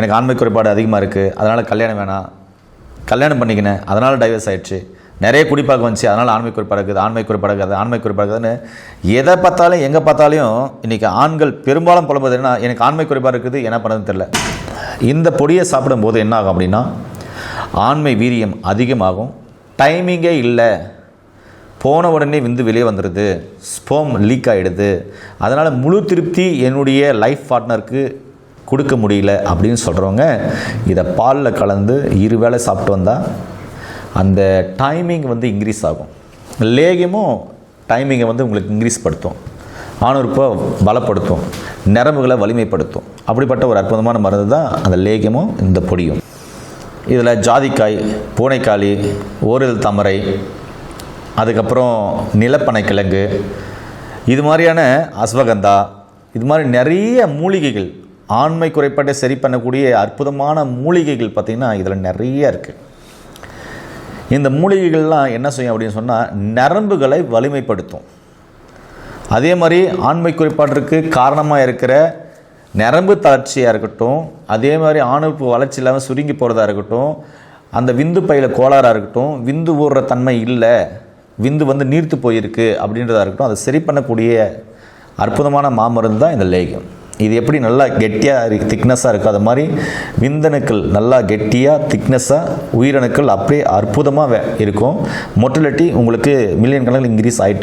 எனக்கு ஆண்மை குறைபாடு அதிகமாக இருக்குது அதனால் கல்யாணம் வேணாம். கல்யாணம் பண்ணிக்கினேன். அதனால் டைவர்ஸ் ஆயிடுச்சு. நிறைய குடிப்பாக வந்துச்சு. அதனால் ஆண்மை குறைபாடு இருக்குது ஆண்மை குறைபாடு இருக்குது ஆண்மை குறைபாடு இருக்குதுன்னு எதை பார்த்தாலும் எங்கே பார்த்தாலும் இன்றைக்கி ஆண்கள் பெரும்பாலும் புலம்புவது என்ன எனக்கு ஆண்மை குறைபாடு இருக்குது என்ன பண்ணதுன்னு தெரில இந்த பொடியை சாப்பிடும்போது என்ன ஆகும் அப்படின்னா ஆண்மை வீரியம் அதிகமாகும். டைமிங்கே இல்லை. போன உடனே விந்து வெளியே வந்துடுது ஸ்போம் லீக் ஆகிடுது அதனால் முழு திருப்தி என்னுடைய லைஃப் பார்ட்னருக்கு கொடுக்க முடியல அப்படின்னு சொல்கிறவங்க இதை பாலில் கலந்து இரு வேளை சாப்பிட்டு வந்தால் அந்த டைமிங் வந்து இன்க்ரீஸ் ஆகும். லேகியமும் டைமிங்கை வந்து உங்களுக்கு இன்க்ரீஸ் படுத்தும். ஆணுறுப்பை பலப்படுத்தும். நரம்புகளை வலிமைப்படுத்தும். அப்படிப்பட்ட ஒரு அற்புதமான மருந்து தான் அந்த லேகியமும் இந்த பொடியும். இதில் ஜாதிக்காய் பூனைக்காளி ஓரில் தாமரை அதுக்கப்புறம் நிலப்பனை கிழங்கு இது மாதிரியான அஸ்வகந்தா இது மாதிரி நிறைய மூலிகைகள் ஆண்மை குறைபாட்டை சரி பண்ணக்கூடிய அற்புதமான மூலிகைகள் பார்த்திங்கன்னா இதில் நிறைய இருக்குது இந்த மூலிகைகள்லாம் என்ன செய்யும் அப்படின்னு சொன்னால் நரம்புகளை வலிமைப்படுத்தும். அதே மாதிரி ஆண்மை குறைபாட்டிற்கு காரணமாக இருக்கிற நரம்பு தளர்ச்சியாக இருக்கட்டும் அதே மாதிரி ஆணுப்பு வளர்ச்சி இல்லாமல் சுருங்கி போகிறதா இருக்கட்டும் அந்த விந்து பையில் கோளாறாக இருக்கட்டும் விந்து ஊறுற தன்மை இல்லை விந்து வந்து நீர்த்து போயிருக்கு அப்படின்றதா இருக்கட்டும் அதை சரி பண்ணக்கூடிய அற்புதமான மாமருந்து தான் இந்த லேகியம் இது எப்படி நல்லா கெட்டியாக இருக்கு திக்னஸாக இருக்குது அது மாதிரி விந்தணுக்கள் நல்லா கெட்டியாக திக்னஸாக உயிரணுக்கள் அப்படியே அற்புதமாக இருக்கும். மொட்டிலிட்டி உங்களுக்கு மில்லியன் கணக்கில் இன்க்ரீஸ் ஆகிட்டு